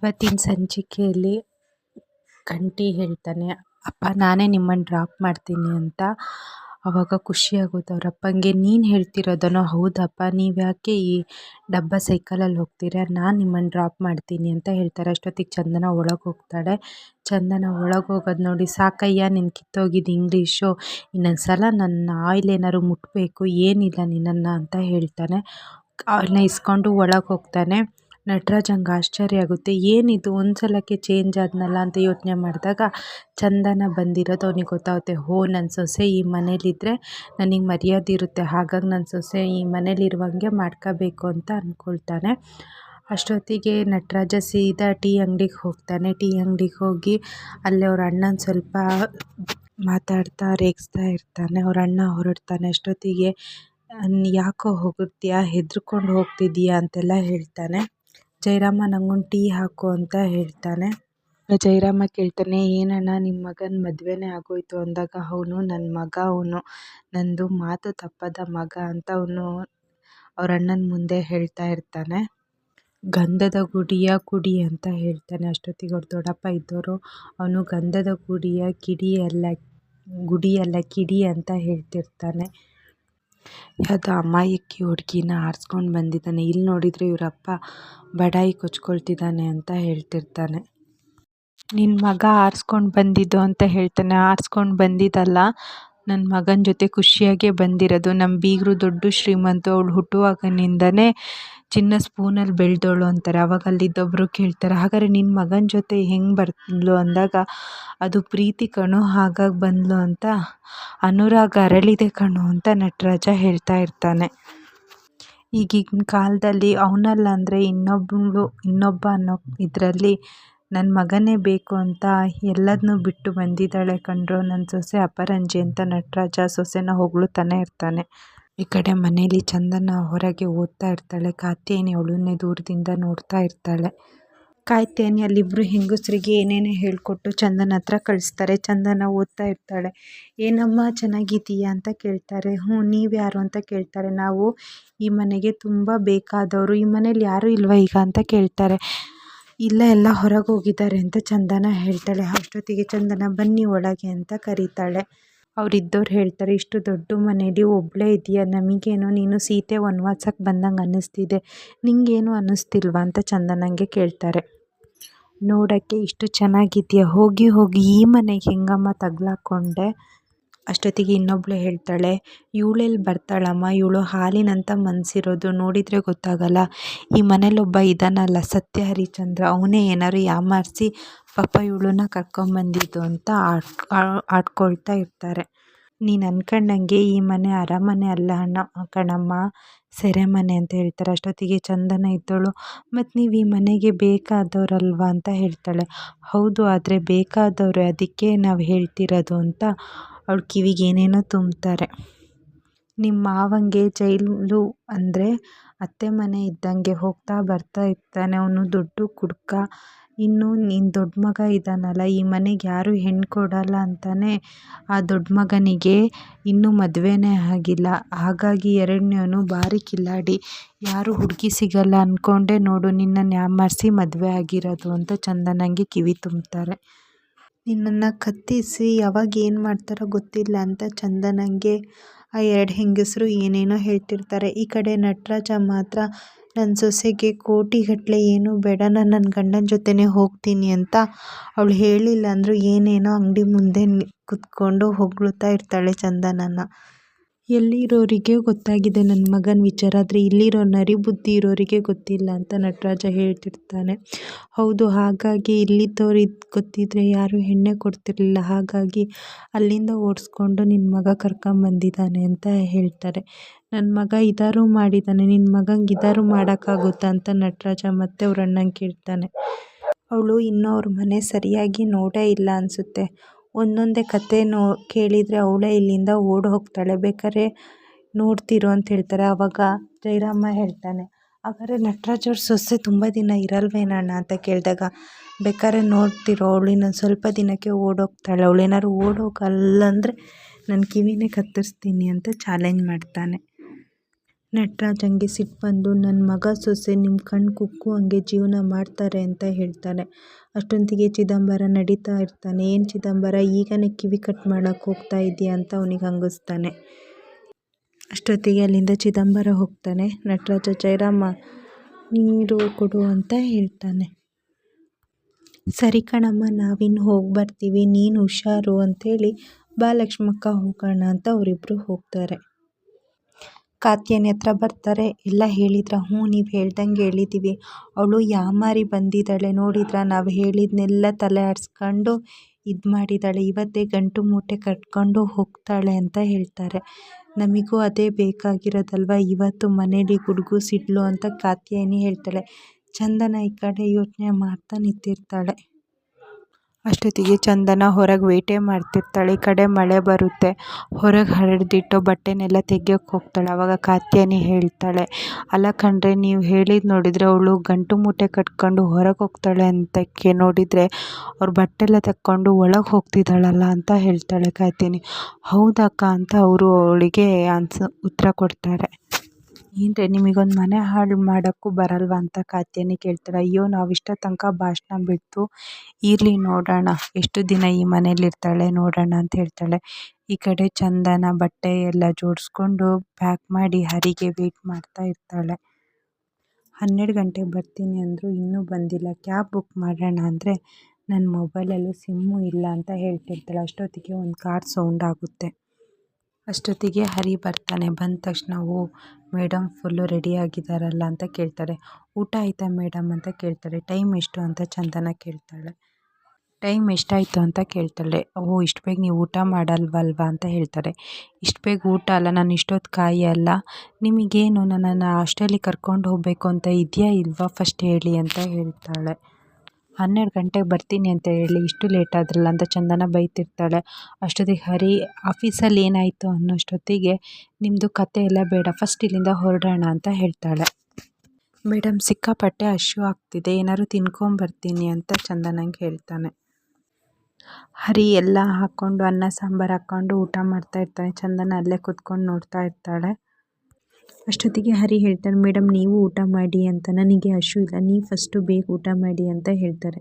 ಇವತ್ತಿನ ಸಂಚಿಕೆಯಲ್ಲಿ ಕಂಠಿ ಹೇಳ್ತಾನೆ, ಅಪ್ಪ, ನಾನೇ ನಿಮ್ಮನ್ನು ಡ್ರಾಪ್ ಮಾಡ್ತೀನಿ ಅಂತ ಅವಾಗ ಖುಷಿಯಾಗುತ್ತೆ ಅವ್ರ ಅಪ್ಪಂಗೆ ನೀನು ಹೇಳ್ತಿರೋದನೋ ಹೌದಪ್ಪ, ನೀವು ಯಾಕೆ ಈ ಡಬ್ಬ ಸೈಕಲಲ್ಲಿ ಹೋಗ್ತೀರಾ? ನಾನು ನಿಮ್ಮನ್ನು ಡ್ರಾಪ್ ಮಾಡ್ತೀನಿ ಅಂತ ಹೇಳ್ತಾರೆ. ಅಷ್ಟೊತ್ತಿಗೆ ಚಂದನ ಒಳಗೆ ಹೋಗ್ತಾಳೆ. ಚಂದನ ಒಳಗೆ ಹೋಗೋದು ನೋಡಿ, ಸಾಕಯ್ಯ ನಿನ್ನ ಕಿತ್ತೋಗಿದ್ದು ಇಂಗ್ಲೀಷು ಇನ್ನೊಂದು ಸಲ ನನ್ನ ಆಯಿಲ್ ಏನಾದ್ರು ಮುಟ್ಟಬೇಕು ಏನಿಲ್ಲ ನಿನ್ನನ್ನು ಅಂತ ಹೇಳ್ತಾನೆ. ಆಯಿಲ್ನ ಇಸ್ಕೊಂಡು ಒಳಗೆ ಹೋಗ್ತಾನೆ. ನಟರಾಜಂಗೆ ಆಶ್ಚರ್ಯ ಆಗುತ್ತೆ. ಏನಿದು? ಒಂದು ಸಲಕ್ಕೆ ಚೇಂಜ್ ಆದ್ನಲ್ಲ ಅಂತ ಯೋಚನೆ ಮಾಡಿದಾಗ ಚಂದನ ಬಂದಿರೋದು ಅವನಿಗೆ ಗೊತ್ತಾಗುತ್ತೆ. ಹೋ ನನ್ನ ಸೊಸೆ ಈ ಮನೇಲಿದ್ದರೆ ನನಗೆ ಮರ್ಯಾದೆ ಇರುತ್ತೆ. ಹಾಗಾಗಿ ನನ್ನ ಸೊಸೆ ಈ ಮನೇಲಿರುವಂಗೆ ಮಾಡ್ಕೋಬೇಕು ಅಂತ ಅಂದ್ಕೊಳ್ತಾನೆ ಅಷ್ಟೊತ್ತಿಗೆ ನಟರಾಜ ಸೀದಾ ಟೀ ಅಂಗಡಿಗೆ ಹೋಗ್ತಾನೆ. ಟೀ ಅಂಗಡಿಗೆ ಹೋಗಿ ಅಲ್ಲಿ ಅವ್ರ ಅಣ್ಣನ ಸ್ವಲ್ಪ ಮಾತಾಡ್ತಾ ರೇಗಿಸ್ತಾ ಇರ್ತಾನೆ. ಅವ್ರ ಅಣ್ಣ ಹೊರಡ್ತಾನೆ. ಅಷ್ಟೊತ್ತಿಗೆ ಯಾಕೋ ಹೋಗಿರ್ತೀಯಾ ಹೆದ್ರಕೊಂಡು ಹೋಗ್ತಿದ್ದೀಯಾ? ಅಂತೆಲ್ಲ ಹೇಳ್ತಾನೆ. ಜಯರಾಮ ನಂಗೊಂದು ಟೀ ಹಾಕು ಅಂತ ಹೇಳ್ತಾನೆ. ಜಯರಾಮ ಕೇಳ್ತಾನೆ, ಏನಣ್ಣ ನಿಮ್ಮ ಮಗನ ಮದುವೆನೇ ಆಗೋಯ್ತು? ಅಂದಾಗ ಅವನು ನನ್ನ ಮಗ ಅವನು ನನ್ನದು ಮಾತು ತಪ್ಪದ ಮಗ ಅಂತ ಅವನು ಅವ್ರ ಅಣ್ಣನ ಮುಂದೆ ಹೇಳ್ತಾ ಇರ್ತಾನೆ. ಗಂಧದ ಗುಡಿಯ ಕುಡಿ ಅಂತ ಹೇಳ್ತಾನೆ ಅಷ್ಟೊತ್ತಿಗೆ ಅವ್ರ ದೊಡ್ಡಪ್ಪ ಇದ್ದವರು ಅವನು ಗಂಧದ ಗುಡಿಯ ಕಿಡಿಯಲ್ಲ ಗುಡಿಯಲ್ಲ ಕಿಡಿ ಅಂತ ಹೇಳ್ತಿರ್ತಾನೆ. ಯಾವುದೋ ಅಮಾಯಕಿ ಹುಡುಗಿನ ಆರಿಸ್ಕೊಂಡು ಬಂದಿದ್ದಾನೆ. ಇಲ್ಲಿ ನೋಡಿದರೆ ಇವರಪ್ಪ ಬಡಾಯಿ ಕೊಚ್ಕೊಳ್ತಿದ್ದಾನೆ ಅಂತ ಹೇಳ್ತಿರ್ತಾನೆ. ನಿನ್ನ ಮಗ ಆರಿಸ್ಕೊಂಡು ಬಂದಿದ್ದು ಅಂತ ಹೇಳ್ತಾನೆ. ಆರಿಸ್ಕೊಂಡು ಬಂದಿದ್ದಲ್ಲ ನನ್ನ ಮಗನ ಜೊತೆ ಖುಷಿಯಾಗೇ ಬಂದಿರೋದು. ನಮ್ಮ ಬೀಗರು ದೊಡ್ಡ ಶ್ರೀಮಂತ, ಅವಳು ಹುಟ್ಟುವಾಗನಿಂದನೇ ಚಿನ್ನ ಸ್ಪೂನಲ್ಲಿ ಬೆಳೆದವಳು ಅಂತಾರೆ. ಆವಾಗ ಅಲ್ಲಿದ್ದೊಬ್ಬರು ಕೇಳ್ತಾರೆ, ಹಾಗಾದ್ರೆ ನಿನ್ನ ಮಗನ ಜೊತೆ ಹೆಂಗೆ ಬರ್ತಿದ್ಲು ಅಂದಾಗ, ಅದು ಪ್ರೀತಿ ಕಣೋ, ಹಾಗಾಗಿ ಬಂದ್ಲು ಅಂತ. ಅನುರಾಗ ಅರಳಿದೆ ಕಣೋ ಅಂತ ನಟರಾಜ ಹೇಳ್ತಾ ಇರ್ತಾನೆ. ಈಗಿನ ಕಾಲದಲ್ಲಿ ಅವನಲ್ಲ ಅಂದರೆ ಇನ್ನೊಬ್ಬಳು ಇನ್ನೊಬ್ಬ ಅನ್ನೋ ಇದರಲ್ಲಿ ನನ್ನ ಮಗನೇ ಬೇಕು ಅಂತ ಎಲ್ಲದನ್ನೂ ಬಿಟ್ಟು ಬಂದಿದ್ದಾಳೆ ಕಣ್ರೋ. ನನ್ನ ಸೊಸೆ ಅಪರಂಜಿ ಅಂತ ನಟರಾಜ ಸೊಸೆನ ಹೊಗಳುತ್ತಾನೆ ಇರ್ತಾನೆ. ಈ ಕಡೆ ಮನೇಲಿ ಚಂದನ ಹೊರಗೆ ಓದ್ತಾ ಇರ್ತಾಳೆ. ಕಾತ್ಯಾಯಿನಿ ಅವಳನ್ನೇ ದೂರದಿಂದ ನೋಡ್ತಾ ಇರ್ತಾಳೆ. ಕಾಯ್ತೇನೆ ಅಲ್ಲಿಬ್ಬರು ಹೆಂಗಸರಿಗೆ ಏನೇನೋ ಹೇಳಿಕೊಟ್ಟು ಚಂದನ ಹತ್ರ ಕಳಿಸ್ತಾರೆ. ಚಂದನ ಓದ್ತಾ ಇರ್ತಾಳೆ. ಏನಮ್ಮ ಚೆನ್ನಾಗಿದ್ದೀಯಾ ಅಂತ ಕೇಳ್ತಾರೆ. ಹ್ಞೂ ನೀವು ಯಾರು ಅಂತ ಕೇಳ್ತಾರೆ. ನಾವು ಈ ಮನೆಗೆ ತುಂಬ ಬೇಕಾದವರು. ಈ ಮನೇಲಿ ಯಾರೂ ಇಲ್ವಾ ಈಗ ಅಂತ ಕೇಳ್ತಾರೆ. ಇಲ್ಲ ಎಲ್ಲ ಹೊರಗೆ ಹೋಗಿದ್ದಾರೆ ಅಂತ ಚಂದನ ಹೇಳ್ತಾಳೆ. ಅಷ್ಟೊತ್ತಿಗೆ ಚಂದನ, ಬನ್ನಿ ಒಳಗೆ ಅಂತ ಕರೀತಾಳೆ. ಅವರಿದ್ದವ್ರು ಹೇಳ್ತಾರೆ, ಇಷ್ಟು ದೊಡ್ಡ ಮನೇಲಿ ಒಬ್ಬಳೇ ಇದೆಯಾ ನಮಗೇನೋ ನೀನು ಸೀತೆ ವನವಾಸಕ್ಕೆ ಬಂದಂಗೆ ಅನ್ನಿಸ್ತಿದೆ. ನಿಂಗೇನು ಅನ್ನಿಸ್ತಿಲ್ವಾ? ಅಂತ ಚಂದನಂಗೆ ಕೇಳ್ತಾರೆ. ನೋಡೋಕ್ಕೆ ಇಷ್ಟು ಚೆನ್ನಾಗಿದೆಯಾ ಹೋಗಿ ಹೋಗಿ ಈ ಮನೆಗೆ ಹೆಂಗಮ್ಮ ತಗ್ಲಾಕೊಂಡೆ? ಅಷ್ಟೊತ್ತಿಗೆ ಇನ್ನೊಬ್ಳು ಹೇಳ್ತಾಳೆ ಇವಳೆಲ್ಲಿ ಬರ್ತಾಳಮ್ಮ, ಇವಳು ಹಾಲಿನಂತ ಮನಸ್ಸಿರೋದು ನೋಡಿದರೆ ಗೊತ್ತಾಗಲ್ಲ. ಈ ಮನೇಲೊಬ್ಬ ಇದ್ದಾನಲ್ಲ ಸತ್ಯ ಹರಿಚಂದ್ರ, ಅವನೇ ಏನಾದ್ರು ಯಾಮಾರಿಸಿ ಪಾಪ ಇವಳನ್ನ ಕರ್ಕೊಂಬಂದಿದ್ದು ಅಂತ ಆಡ್ ಆಡ್ಕೊಳ್ತಾ ಇರ್ತಾರೆ. ನೀನು ಅನ್ಕೊಂಡಂಗೆ ಈ ಮನೆ ಅರಮನೆ ಅಲ್ಲ ಅಣ್ಣ ಕಣಮ್ಮ, ಸೆರೆಮನೆ ಅಂತ ಹೇಳ್ತಾರೆ. ಅಷ್ಟೊತ್ತಿಗೆ ಚಂದನ ಇದ್ದಳು ಮತ್ತು ನೀವು ಈ ಮನೆಗೆ ಬೇಕಾದವರಲ್ವಾ? ಅಂತ ಹೇಳ್ತಾಳೆ. ಹೌದು, ಆದರೆ ಬೇಕಾದವರು, ಅದಕ್ಕೆ ನಾವು ಹೇಳ್ತಿರೋದು ಅಂತ ಅವಳು ಕಿವಿಗೆ ಏನೇನೋ ತುಂಬ್ತಾರೆ. ನಿಮ್ಮ ಮಾವಂಗೆ ಜೈಲು ಅಂದರೆ ಅತ್ತೆ ಮನೆ ಇದ್ದಂಗೆ ಹೋಗ್ತಾ ಬರ್ತಾ ಇರ್ತಾನೆ, ಅವನು ದೊಡ್ಡ ಕುಡ್ಕ. ಇನ್ನು ನಿನ್ನ ದೊಡ್ಡ ಮಗ ಇದ್ದಾನಲ್ಲ ಈ ಮನೆಗೆ ಯಾರೂ ಹೆಣ್ಣು ಕೊಡಲ್ಲ ಅಂತಲೇ ಆ ದೊಡ್ಡ ಮಗನಿಗೆ ಇನ್ನೂ ಮದುವೆನೇ ಆಗಿಲ್ಲ. ಹಾಗಾಗಿ ಎರಡನೇವನು ಭಾರಿ ಕಿಲ್ಲಾಡಿ. ಯಾರೂ ಹುಡುಗಿ ಸಿಗಲ್ಲ ಅಂದ್ಕೊಂಡೆ ನೋಡು ನಿನ್ನನ್ನು ಯಾಮಾರಿಸಿ ಮದುವೆ ಆಗಿರೋದು ಅಂತ ಚಂದನಂಗೆ ಕಿವಿ ತುಂಬ್ತಾರೆ. ನಿನ್ನನ್ನು ಕತ್ತಿಸಿ ಯಾವಾಗ ಏನು ಮಾಡ್ತಾರೋ ಗೊತ್ತಿಲ್ಲ ಅಂತ ಚಂದನಂಗೆ ಆ ಎರಡು ಹೆಂಗಸರು ಏನೇನೋ ಹೇಳ್ತಿರ್ತಾರೆ. ಈ ಕಡೆ ನಟರಾಜ ಮಾತ್ರ ನನ್ನ ಸೊಸೆಗೆ ಕೋಟಿಗಟ್ಟಲೆ ಏನೂ ಬೇಡ, ನಾನು ನನ್ನ ಗಂಡನ ಜೊತೆನೇ ಹೋಗ್ತೀನಿ ಅಂತ ಅವಳು ಹೇಳಿಲ್ಲ ಅಂದರೂ ಏನೇನೋ ಅಂಗಡಿ ಮುಂದೆ ಕುತ್ಕೊಂಡು ಹೊಗಳುತ್ತಾ ಇರ್ತಾಳೆ ಚಂದನನ ಎಲ್ಲಿರೋರಿಗೆ ಗೊತ್ತಾಗಿದೆ? ನನ್ನ ಮಗನ ವಿಚಾರ. ಆದರೆ ಇಲ್ಲಿರೋ ನರಿ ಬುದ್ಧಿ ಇರೋರಿಗೆ ಗೊತ್ತಿಲ್ಲ ಅಂತ ನಟರಾಜ ಹೇಳ್ತಿರ್ತಾನೆ. ಹೌದು, ಹಾಗಾಗಿ ಇಲ್ಲಿದ್ದವ್ರಿಗೆ ಗೊತ್ತಿದ್ದರೆ ಯಾರೂ ಹೆಣ್ಣೆ ಕೊಡ್ತಿರಲಿಲ್ಲ. ಹಾಗಾಗಿ ಅಲ್ಲಿಂದ ಓಡಿಸ್ಕೊಂಡು ನಿನ್ನ ಮಗ ಕರ್ಕೊಂಬಂದಿದ್ದಾನೆ ಅಂತ ಹೇಳ್ತಾರೆ. ನನ್ನ ಮಗ ಇದಾರು ಮಾಡಿದ್ದಾನೆ. ನಿನ್ನ ಮಗಂಗೆ ಇದಾರು ಮಾಡೋಕ್ಕಾಗುತ್ತಾ ಅಂತ ನಟರಾಜ ಮತ್ತೆ ಅವ್ರ ಅಣ್ಣಂಗೆ ಕೇಳ್ತಾನೆ. ಅವಳು ಇನ್ನೂ ಅವ್ರ ಮನೆ ಸರಿಯಾಗಿ ನೋಡೇ ಇಲ್ಲ ಅನಿಸುತ್ತೆ. ಒಂದೊಂದೇ ಕತೆ ನೋ, ಕೇಳಿದರೆ ಅವಳೇ ಇಲ್ಲಿಂದ ಓಡಿ ಹೋಗ್ತಾಳೆ. ಬೇಕಾದ್ರೆ ನೋಡ್ತಿರು ಅಂತ ಹೇಳ್ತಾರೆ. ಆವಾಗ ಜಯರಾಮ ಹೇಳ್ತಾನೆ, ಹಾಗಾದ್ರೆ ನಟರಾಜ್ ಅವ್ರ ಸೊಸೆ ತುಂಬ ದಿನ ಇರಲ್ವೇನಣ್ಣ ಅಂತ ಕೇಳಿದಾಗ, ಬೇಕಾದ್ರೆ ನೋಡ್ತಿರೋ, ಅವಳು ಇನ್ನೊಂದು ಸ್ವಲ್ಪ ದಿನಕ್ಕೆ ಓಡೋಗ್ತಾಳೆ ಅವಳು ಏನಾದ್ರು ಓಡೋಗಲ್ಲ ಅಂದರೆ ನನ್ನ ಕಿವಿನೇ ಕತ್ತರಿಸ್ತೀನಿ ಅಂತ ಚಾಲೆಂಜ್ ಮಾಡ್ತಾನೆ. ನಟರಾಜಂಗೆ ಸಿಟ್ಟು ಬಂದು ನನ್ನ ಮಗ ಸೊಸೆ ನಿಮ್ಮ ಕಣ್ಣು ಕುಕ್ಕು, ಹಂಗೆ ಜೀವನ ಮಾಡ್ತಾರೆ ಅಂತ ಹೇಳ್ತಾನೆ. ಅಷ್ಟೊಂದಿಗೆ ಚಿದಂಬರ ನಡೀತಾ ಇರ್ತಾನೆ. ಏನು ಚಿದಂಬರ, ಈಗನೇ ಕಿವಿ ಕಟ್ ಮಾಡೋಕ್ಕೆ ಹೋಗ್ತಾ ಇದೆಯಾ ಅಂತ ಅವನಿಗೆ ಹಂಗಿಸ್ತಾನೆ. ಅಷ್ಟೊತ್ತಿಗೆ ಅಲ್ಲಿಂದ ಚಿದಂಬರ ಹೋಗ್ತಾನೆ. ನಟರಾಜ, ಜಯರಾಮ, ನೀರು ಕೊಡು ಅಂತ ಹೇಳ್ತಾನೆ. ಸರಿ ಕಣಮ್ಮ, ನಾವಿನ್ನು ಹೋಗಿ ಬರ್ತೀವಿ, ನೀನು ಹುಷಾರು ಅಂಥೇಳಿ ಬಾಲಕ್ಷ್ಮಕ್ಕ ಹೋಗೋಣ ಅಂತ ಅವರಿಬ್ಬರು ಹೋಗ್ತಾರೆ. ಕಾತ್ಯಾಯನಿ ಹತ್ರ ಬರ್ತಾರೆ. ಎಲ್ಲ ಹೇಳಿದ್ರ, ಹ್ಞೂ ನೀವು ಹೇಳ್ದಂಗೆ ಹೇಳಿದ್ದೀವಿ ಅವಳು ಯಾಮಾರಿ ಬಂದಿದ್ದಾಳೆ ನೋಡಿದ್ರ, ನಾವು ಹೇಳಿದ್ನೆಲ್ಲ ತಲೆ ಆಡಿಸ್ಕೊಂಡು ಇದು ಮಾಡಿದ್ದಾಳೆ ಇವತ್ತೇ ಗಂಟು ಮೂಟೆ ಕಟ್ಕೊಂಡು ಹೋಗ್ತಾಳೆ ಅಂತ ಹೇಳ್ತಾರೆ. ನಮಗೂ ಅದೇ ಬೇಕಾಗಿರೋದಲ್ವ? ಇವತ್ತು ಮನೇಲಿ ಗುಡುಗು ಸಿಡ್ಲು ಅಂತ ಕಾತ್ಯಾಯನಿ ಹೇಳ್ತಾಳೆ. ಚಂದನ ಈ ಕಡೆ ಯೋಚನೆ ಮಾಡ್ತಾ ನಿಂತಿರ್ತಾಳೆ. ಅಷ್ಟೊತ್ತಿಗೆ ಚಂದನ ಹೊರಗೆ ವೇಟೆ ಮಾಡ್ತಿರ್ತಾಳೆ. ಈ ಕಡೆ ಮಳೆ ಬರುತ್ತೆ. ಹೊರಗೆ ಹರಡಿಟ್ಟು ಬಟ್ಟೆನೆಲ್ಲ ತೆಗಿಯೋಕ್ಕೆ ಹೋಗ್ತಾಳೆ. ಆವಾಗ ಕಾತ್ಯಾಯನಿ ಹೇಳ್ತಾಳೆ, ಅಲ್ಲ ಕಣ್ರೆ, ನೀವು ಹೇಳಿದ್ದು ನೋಡಿದರೆ ಅವಳು ಗಂಟು ಮೂಟೆ ಕಟ್ಕೊಂಡು ಹೊರಗೆ ಹೋಗ್ತಾಳೆ ಅಂತಕ್ಕೆ ನೋಡಿದರೆ ಅವ್ರು ಬಟ್ಟೆ ಎಲ್ಲ ತಕ್ಕೊಂಡು ಒಳಗೆ ಹೋಗ್ತಿದ್ದಾಳಲ್ಲ ಅಂತ ಹೇಳ್ತಾಳೆ ಕಾತ್ಯಾಯನಿ. ಹೌದಕ್ಕ ಅಂತ ಅವರು ಅವಳಿಗೆ ಆನ್ಸ ಉತ್ತರ ಕೊಡ್ತಾರೆ. ಏನ್ರಿ ನಿಮಗೊಂದು ಮನೆ ಹಾಳು ಮಾಡೋಕ್ಕೂ ಬರಲ್ವಾ ಅಂತ ಕಾತ್ಯಾಯನಿ ಕೇಳ್ತಾಳೆ ಅಯ್ಯೋ ನಾವು ಇಷ್ಟ ತನಕ ಭಾಷಣ ಬಿಟ್ಟು ಇರಲಿ ನೋಡೋಣ. ಎಷ್ಟು ದಿನ ಈ ಮನೇಲಿರ್ತಾಳೆ ನೋಡೋಣ ಅಂತ ಹೇಳ್ತಾಳೆ. ಈ ಕಡೆ ಚಂದನ ಬಟ್ಟೆ ಎಲ್ಲ ಜೋಡಿಸ್ಕೊಂಡು ಪ್ಯಾಕ್ ಮಾಡಿ ಹರಿಗೆ ವೇಟ್ ಮಾಡ್ತಾ ಇರ್ತಾಳೆ. ಹನ್ನೆರಡು ಗಂಟೆಗೆ ಬರ್ತೀನಿ ಅಂದರು ಇನ್ನೂ ಬಂದಿಲ್ಲ. ಕ್ಯಾಬ್ ಬುಕ್ ಮಾಡೋಣ ಅಂದರೆ ನನ್ನ ಮೊಬೈಲಲ್ಲೂ ಸಿಮ್ಮು ಇಲ್ಲ ಅಂತ ಹೇಳ್ತಿರ್ತಾಳೆ. ಅಷ್ಟೊತ್ತಿಗೆ ಒಂದು ಕಾರ್ ಸೌಂಡ್ ಆಗುತ್ತೆ. ಅಷ್ಟೊತ್ತಿಗೆ ಹರಿ ಬರ್ತಾನೆ. ಬಂದ ತಕ್ಷಣ ಓ ಮೇಡಮ್ ಫುಲ್ಲು ರೆಡಿ ಆಗಿದ್ದಾರಲ್ಲ ಅಂತ ಕೇಳ್ತಾರೆ. ಊಟ ಆಯಿತಾ ಮೇಡಮ್ ಅಂತ ಕೇಳ್ತಾರೆ. ಟೈಮ್ ಎಷ್ಟು ಅಂತ ಚಂದನ ಕೇಳ್ತಾಳೆ. ಟೈಮ್ ಎಷ್ಟಾಯಿತು ಅಂತ ಕೇಳ್ತಾಳೆ. ಓ, ಇಷ್ಟು ಬೇಗ ನೀವು ಊಟ ಮಾಡಲ್ವಲ್ವಾ ಅಂತ ಹೇಳ್ತಾರೆ. ಇಷ್ಟು ಬೇಗ ಊಟ ಅಲ್ಲ, ನಾನು ಇಷ್ಟೊತ್ತು ಕಾಯಲ್ಲ ನಿಮಗೇನು ನನ್ನನ್ನು ಹಾಸ್ಟೆಲಿಗೆ ಕರ್ಕೊಂಡು ಹೋಗಬೇಕು ಅಂತ ಇದೆಯಾ ಇಲ್ವಾ? ಫಸ್ಟ್ ಹೇಳಿ ಅಂತ ಹೇಳ್ತಾಳೆ. ಹನ್ನೆರಡು ಗಂಟೆಗೆ ಬರ್ತೀನಿ ಅಂತ ಹೇಳಿ, ಇಷ್ಟು ಲೇಟ್ ಆದ್ರಲ್ಲ ಅಂತ ಚಂದನ ಬೈತಿರ್ತಾಳೆ. ಅಷ್ಟೊತ್ತಿಗೆ ಹರಿ, ಆಫೀಸಲ್ಲಿ ಏನಾಯಿತು? ಅನ್ನೋಷ್ಟೊತ್ತಿಗೆ ನಿಮ್ಮದು ಕತೆ ಎಲ್ಲ ಬೇಡ ಫಸ್ಟ್ ಇಲ್ಲಿಂದ ಹೊರಡೋಣ ಅಂತ ಹೇಳ್ತಾಳೆ. ಮೇಡಮ್ ಸಿಕ್ಕಾಪಟ್ಟೆ ಹಶು ಆಗ್ತಿದೆ, ಏನಾದ್ರು ತಿನ್ಕೊಂಬರ್ತೀನಿ ಅಂತ ಚಂದನಂಗೆ ಹೇಳ್ತಾನೆ. ಹರಿ ಎಲ್ಲ ಹಾಕ್ಕೊಂಡು, ಅನ್ನ, ಸಾಂಬಾರು ಹಾಕ್ಕೊಂಡು ಊಟ ಮಾಡ್ತಾ ಇರ್ತಾನೆ. ಚಂದನ ಅಲ್ಲೇ ಕೂತ್ಕೊಂಡು ನೋಡ್ತಾ ಇರ್ತಾಳೆ. ಅಷ್ಟೊತ್ತಿಗೆ ಹರಿ ಹೇಳ್ತಾರೆ ಮೇಡಮ್ ನೀವು ಊಟ ಮಾಡಿ ಅಂತ. ನನಗೆ ಹಶು ಇಲ್ಲ. ನೀವು ಫಸ್ಟು ಬೇಗ ಊಟ ಮಾಡಿ ಅಂತ ಹೇಳ್ತಾರೆ.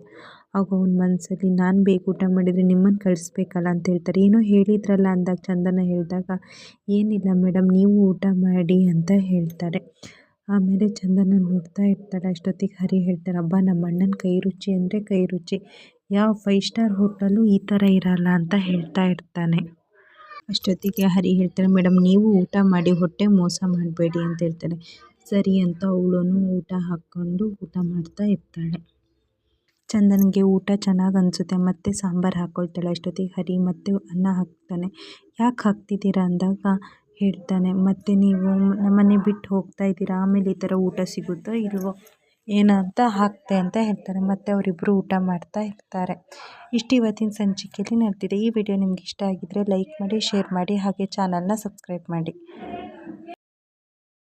ಆಗ ಅವ್ನ ಮನಸ್ಸಲ್ಲಿ ನಾನು ಬೇಗ ಊಟ ಮಾಡಿದರೆ ನಿಮ್ಮನ್ನು ಕಳಿಸ್ಬೇಕಲ್ಲ ಅಂತ ಹೇಳ್ತಾರೆ. ಏನೋ ಹೇಳಿದ್ರಲ್ಲ ಅಂದಾಗ ಚಂದನ ಹೇಳಿದಾಗ, ಏನಿಲ್ಲ ಮೇಡಮ್ ನೀವು ಊಟ ಮಾಡಿ ಅಂತ ಹೇಳ್ತಾರೆ. ಆಮೇಲೆ ಚಂದನ ನೋಡ್ತಾ ಇರ್ತಾಳೆ. ಅಷ್ಟೊತ್ತಿಗೆ ಹರಿ ಹೇಳ್ತಾರೆ ಅಬ್ಬಾ, ನಮ್ಮ ಅಣ್ಣನ ಕೈ ರುಚಿ ಅಂದರೆ ಕೈ ರುಚಿ. ಯಾವ ಫೈವ್ ಸ್ಟಾರ್ ಹೋಟೆಲು ಈ ಥರ ಇರಲ್ಲ ಅಂತ ಹೇಳ್ತಾ ಇರ್ತಾನೆ. ಅಷ್ಟೊತ್ತಿಗೆ ಹರಿ ಹೇಳ್ತಾರೆ ಮೇಡಮ್ ನೀವು ಊಟ ಮಾಡಿ ಹೊಟ್ಟೆ ಮೋಸ ಮಾಡಬೇಡಿ ಅಂತ ಹೇಳ್ತಾರೆ ಸರಿ ಅಂತ ಅವಳು ಊಟ ಹಾಕ್ಕೊಂಡು ಊಟ ಮಾಡ್ತಾ ಇರ್ತಾಳೆ. ಚಂದನ್ಗೆ ಊಟ ಚೆನ್ನಾಗಿ ಅನಿಸುತ್ತೆ, ಮತ್ತು ಸಾಂಬಾರು ಹಾಕ್ಕೊಳ್ತಾಳೆ ಅಷ್ಟೊತ್ತಿಗೆ ಹರಿ ಮತ್ತೆ ಅನ್ನ ಹಾಕ್ತಾನೆ. ಯಾಕೆ ಹಾಕ್ತಿದ್ದೀರಾ ಅಂದಾಗ ಹೇಳ್ತಾನೆ, ಮತ್ತು ನೀವು ನಮ್ಮನೆ ಬಿಟ್ಟು ಹೋಗ್ತಾ ಇದ್ದೀರಾ? ಆಮೇಲೆ ಈ ಥರ ಊಟ ಸಿಗುತ್ತೋ ಇಲ್ವೋ? ಏನಂತ ಹಾಕಿದೆ ಅಂತ ಹೇಳ್ತಾರೆ. ಮತ್ತು ಅವರಿಬ್ಬರು ಊಟ ಮಾಡ್ತಾ ಇರ್ತಾರೆ. ಇಷ್ಟು ಇವತ್ತಿನ ಸಂಚಿಕೆಯಲ್ಲಿ ನಡೆದಿದೆ. ಈ ವಿಡಿಯೋ ನಿಮ್ಗೆ ಇಷ್ಟ ಆಗಿದ್ದರೆ ಲೈಕ್ ಮಾಡಿ, ಶೇರ್ ಮಾಡಿ, ಹಾಗೆ ಚಾನಲ್ನ ಸಬ್ಸ್ಕ್ರೈಬ್ ಮಾಡಿ.